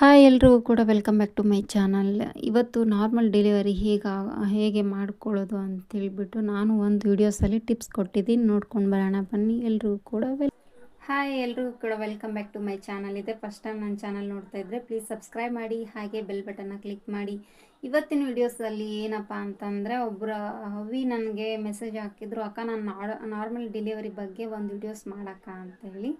Hi ಎಲ್ರಿಗೂ ಕೂಡ welcome back to my channel. ಇವತ್ತು ನಾರ್ಮಲ್ ಡೆಲಿವರಿ ಹೇಗೆ ಹೇಗೆ ಮಾಡ್ಕೊಳ್ಳೋದು ಅಂತೇಳ್ಬಿಟ್ಟು ನಾನು ಒಂದು ವೀಡಿಯೋಸಲ್ಲಿ ಟಿಪ್ಸ್ ಕೊಟ್ಟಿದ್ದೀನಿ. ನೋಡ್ಕೊಂಡು ಬರೋಣ, ಬನ್ನಿ. ಎಲ್ರಿಗೂ ಕೂಡ ವೆಲ್ ಹಾಯ್ ಎಲ್ರಿಗೂ ಕೂಡ welcome back to my channel. ಇದೆ ಫಸ್ಟ್ ಟೈಮ್ ನನ್ನ ಚಾನಲ್ ನೋಡ್ತಾ ಇದ್ದರೆ ಪ್ಲೀಸ್ ಸಬ್ಸ್ಕ್ರೈಬ್ ಮಾಡಿ, ಹಾಗೆ ಬೆಲ್ ಬಟನ್ನ ಕ್ಲಿಕ್ ಮಾಡಿ. ಇವತ್ತಿನ ವೀಡಿಯೋಸಲ್ಲಿ ಏನಪ್ಪ ಅಂತಂದರೆ ಒಬ್ಬರ ಹವಿ ನನಗೆ ಮೆಸೇಜ್ ಹಾಕಿದ್ರು, ಅಕ್ಕ, ನಾನು ನಾರ್ಮಲ್ ಡೆಲಿವರಿ ಬಗ್ಗೆ ಒಂದು ವೀಡಿಯೋಸ್ ಮಾಡಕ್ಕ ಅಂತ ಹೇಳಿ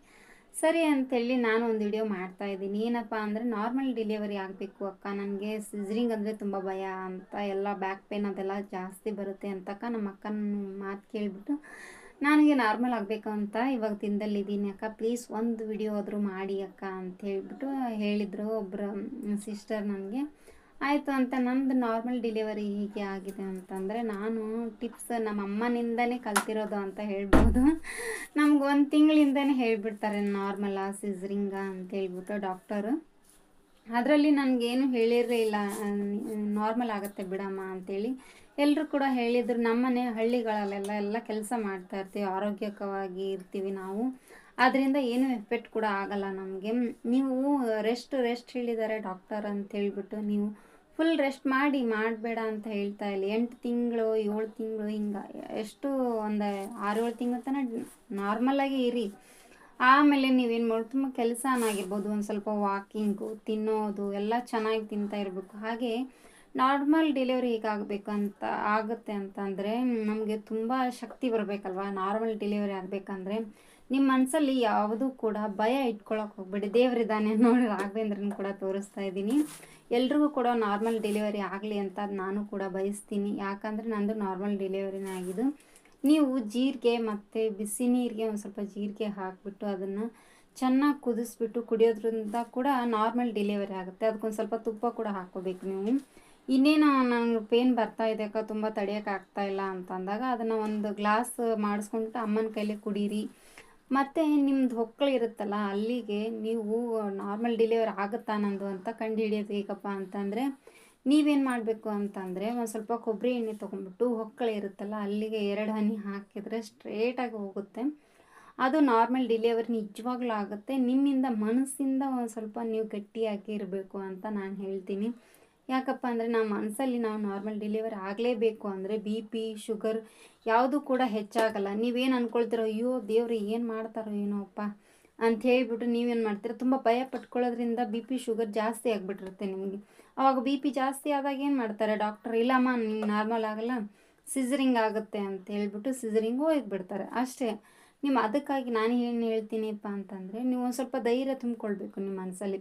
ಸರಿ ಅಂತೇಳಿ ನಾನು ಒಂದು ವಿಡಿಯೋ ಮಾಡ್ತಾ ಇದ್ದೀನಿ. ಏನಪ್ಪ ಅಂದರೆ ನಾರ್ಮಲ್ ಡೆಲಿವರಿ ಆಗಬೇಕು ಅಕ್ಕ. ನನಗೆ ಸಿಝರಿಂಗ್ ಅಂದರೆ ತುಂಬ ಭಯ ಅಂತ, ಎಲ್ಲ ಬ್ಯಾಕ್ ಪೇನ್ ಅದೆಲ್ಲ ಜಾಸ್ತಿ ಬರುತ್ತೆ ಅಂತಕ್ಕ ನಮ್ಮ ಅಕ್ಕನ ಮಾತು ಕೇಳಿಬಿಟ್ಟು ನನಗೆ ನಾರ್ಮಲ್ ಆಗಬೇಕು ಅಂತ ಇವಾಗ ತಿಂದಲ್ಲಿದ್ದೀನಿ ಅಕ್ಕ. ಪ್ಲೀಸ್ ಒಂದು ವಿಡಿಯೋ ಆದರೂ ಮಾಡಿ ಅಕ್ಕ ಅಂತ ಹೇಳಿಬಿಟ್ಟು ಹೇಳಿದರು ಒಬ್ಬರ ಸಿಸ್ಟರ್ ನನಗೆ. ಆಯಿತು ಅಂತ ನಂದು ನಾರ್ಮಲ್ ಡಿಲಿವರಿ ಹೀಗೆ ಆಗಿದೆ ಅಂತಂದರೆ ನಾನು ಟಿಪ್ಸ್ ನಮ್ಮ ಅಮ್ಮನಿಂದನೇ ಕಲ್ತಿರೋದು ಅಂತ ಹೇಳ್ಬೋದು. ನಮ್ಗೆ ಒಂದು ತಿಂಗಳಿಂದನೇ ಹೇಳಿಬಿಡ್ತಾರೆ ಆ ಸಿಸ್ರಿಂಗ ಅಂತ ಹೇಳ್ಬಿಟ್ಟು ಡಾಕ್ಟರು ಅದರಲ್ಲಿ ನನಗೇನು ಹೇಳಿರೇ ಇಲ್ಲ ನಾರ್ಮಲ್ ಆಗುತ್ತೆ ಬಿಡಮ್ಮ ಅಂತೇಳಿ. ಎಲ್ಲರೂ ಕೂಡ ಹೇಳಿದರು, ನಮ್ಮನೆ ಹಳ್ಳಿಗಳಲ್ಲೆಲ್ಲ ಎಲ್ಲ ಕೆಲಸ ಮಾಡ್ತಾ ಇರ್ತೀವಿ, ಆರೋಗ್ಯಕವಾಗಿ ಇರ್ತೀವಿ ನಾವು. ಅದರಿಂದ ಏನೂ ಎಫೆಕ್ಟ್ ಕೂಡ ಆಗಲ್ಲ ನಮಗೆ. ನೀವು ರೆಸ್ಟ್ ರೆಸ್ಟ್ ಹೇಳಿದ್ದಾರೆ ಡಾಕ್ಟರ್ ಅಂತ ಹೇಳಿಬಿಟ್ಟು ನೀವು ಫುಲ್ ರೆಸ್ಟ್ ಮಾಡಿ ಮಾಡಬೇಡ ಅಂತ ಹೇಳ್ತಾ ಇಲ್ಲ. ಎಂಟು ತಿಂಗಳು, ಏಳು ತಿಂಗಳು ಹಿಂಗೆ ಎಷ್ಟು ಒಂದು ಆರು ಏಳು ತಿಂಗಳು ತನಕ ನಾರ್ಮಲಾಗಿ ಇರಿ. ಆಮೇಲೆ ನೀವೇನು ಮಾಡಿ, ತುಂಬ ಕೆಲಸನಾಗಿರ್ಬೋದು ಒಂದು ಸ್ವಲ್ಪ ವಾಕಿಂಗು ತಿನ್ನೋದು ಎಲ್ಲ ಚೆನ್ನಾಗಿ ತಿಂತಾ ಇರಬೇಕು. ಹಾಗೆ ನಾರ್ಮಲ್ ಡೆಲಿವರಿ ಹೇಗಾಗಬೇಕು ಅಂತ, ಆಗುತ್ತೆ ಅಂತಂದರೆ ನಮಗೆ ತುಂಬ ಶಕ್ತಿ ಬರಬೇಕಲ್ವ? ನಾರ್ಮಲ್ ಡೆಲಿವರಿ ಆಗಬೇಕಂದ್ರೆ ನಿಮ್ಮ ಮನಸ್ಸಲ್ಲಿ ಯಾವುದೂ ಕೂಡ ಭಯ ಇಟ್ಕೊಳಕ್ಕೆ ಹೋಗ್ಬೇಡಿ. ದೇವರಿದ್ದಾನೆ ನೋಡಿ, ರಾಘವೇಂದ್ರನ ಕೂಡ ತೋರಿಸ್ತಾ ಇದ್ದೀನಿ. ಎಲ್ರಿಗೂ ಕೂಡ ನಾರ್ಮಲ್ ಡೆಲಿವರಿ ಆಗಲಿ ಅಂತ ನಾನು ಕೂಡ ಬಯಸ್ತೀನಿ. ಯಾಕಂದರೆ ನಂದು ನಾರ್ಮಲ್ ಡೆಲಿವರಿನೇ ಆಗಿದ್ದು. ನೀವು ಜೀರಿಗೆ ಮತ್ತು ಬಿಸಿ ನೀರಿಗೆ ಒಂದು ಸ್ವಲ್ಪ ಜೀರಿಗೆ ಹಾಕಿಬಿಟ್ಟು ಅದನ್ನು ಚೆನ್ನಾಗಿ ಕುದಿಸ್ಬಿಟ್ಟು ಕುಡಿಯೋದ್ರಿಂದ ಕೂಡ ನಾರ್ಮಲ್ ಡೆಲಿವರಿ ಆಗುತ್ತೆ. ಅದಕ್ಕೊಂದು ಸ್ವಲ್ಪ ತುಪ್ಪ ಕೂಡ ಹಾಕೋಬೇಕು ನೀವು. ಇನ್ನೇನು ನನಗೆ ಪೇನ್ ಬರ್ತಾ ಇದೆ ಅಕ್ಕ, ತುಂಬ ತಡೆಯೋಕ್ಕಾಗ್ತಾ ಇಲ್ಲ ಅಂತಂದಾಗ ಅದನ್ನು ಒಂದು ಗ್ಲಾಸ್ ಮಾಡಿಸ್ಕೊಂಡ್ಬಿಟ್ಟು ಅಮ್ಮನ ಕೈಲಿ ಕುಡೀರಿ. ಮತ್ತು ನಿಮ್ದು ಹೊಕ್ಕಳು ಇರುತ್ತಲ್ಲ, ಅಲ್ಲಿಗೆ ನೀವು ನಾರ್ಮಲ್ ಡೆಲಿವರಿ ಆಗುತ್ತಾ ನಂದು ಅಂತ ಕಂಡು ಹಿಡಿಯೋದು ಹೇಗಪ್ಪ ಅಂತಂದರೆ, ನೀವೇನು ಮಾಡಬೇಕು ಅಂತಂದರೆ ಒಂದು ಸ್ವಲ್ಪ ಕೊಬ್ಬರಿ ಎಣ್ಣೆ ತೊಗೊಂಡ್ಬಿಟ್ಟು ಹೊಕ್ಕಳು ಇರುತ್ತಲ್ಲ, ಅಲ್ಲಿಗೆ ಎರಡು ಹನಿ ಹಾಕಿದರೆ ಸ್ಟ್ರೇಟಾಗಿ ಹೋಗುತ್ತೆ. ಅದು ನಾರ್ಮಲ್ ಡೆಲಿವರಿ ನಿಜವಾಗ್ಲೂ ಆಗುತ್ತೆ. ನಿಮ್ಮಿಂದ ಮನಸ್ಸಿಂದ ಒಂದು ಸ್ವಲ್ಪ ನೀವು ಗಟ್ಟಿಯಾಗಿ ಇರಬೇಕು ಅಂತ ನಾನು ಹೇಳ್ತೀನಿ. ಯಾಕಪ್ಪ ಅಂದರೆ ನಮ್ಮ ಮನಸ್ಸಲ್ಲಿ ನಾವು ನಾರ್ಮಲ್ ಡೆಲಿವರ್ ಆಗಲೇಬೇಕು ಅಂದರೆ ಬಿ ಪಿ ಶುಗರ್ ಯಾವುದು ಕೂಡ ಹೆಚ್ಚಾಗಲ್ಲ. ನೀವೇನು ಅಂದ್ಕೊಳ್ತೀರೋ ಅಯ್ಯೋ, ದೇವ್ರು, ಏನು ಮಾಡ್ತಾರೋ ಏನೋ ಅಪ್ಪ ಅಂತ ಹೇಳಿಬಿಟ್ಟು ನೀವೇನು ಮಾಡ್ತೀರ? ತುಂಬ ಭಯ ಪಟ್ಕೊಳ್ಳೋದ್ರಿಂದ ಬಿ ಪಿ ಶುಗರ್ ಜಾಸ್ತಿ ಆಗಿಬಿಟ್ಟಿರುತ್ತೆ ನಿಮಗೆ. ಅವಾಗ ಬಿ ಪಿ ಜಾಸ್ತಿ ಆದಾಗ ಏನು ಮಾಡ್ತಾರೆ ಡಾಕ್ಟರ್ ಇಲ್ಲಮ್ಮ ನಿಮ್ಗೆ ನಾರ್ಮಲ್ ಆಗಲ್ಲ ಸಿಸರಿಂಗ್ ಆಗುತ್ತೆ ಅಂತ ಹೇಳಿಬಿಟ್ಟು ಸಿಝರಿಂಗು ಹೋಗಿಬಿಡ್ತಾರೆ. ಅಷ್ಟೇ. ನಿಮ್ಮ ಅದಕ್ಕಾಗಿ ನಾನು ಏನು ಹೇಳ್ತೀನಿಪ್ಪ ಅಂತಂದರೆ, ನೀವು ಒಂದು ಸ್ವಲ್ಪ ಧೈರ್ಯ ತುಂಬಿಕೊಳ್ಬೇಕು ನಿಮ್ಮ ಮನಸ್ಸಲ್ಲಿ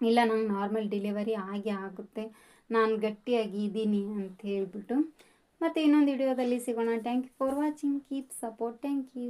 ಇಲ್ಲ, ನಂಗೆ ನಾರ್ಮಲ್ ಡೆಲಿವರಿ ಆಗಿ ಆಗುತ್ತೆ. ನಾನು ಗಟ್ಟಿಯಾಗಿ ಇದ್ದೀನಿ ಅಂತ ಹೇಳ್ಬಿಟ್ಟು. ಮತ್ತು ಇನ್ನೊಂದು ವಿಡಿಯೋದಲ್ಲಿ ಸಿಗೋಣ. Thank you for watching keep support thank you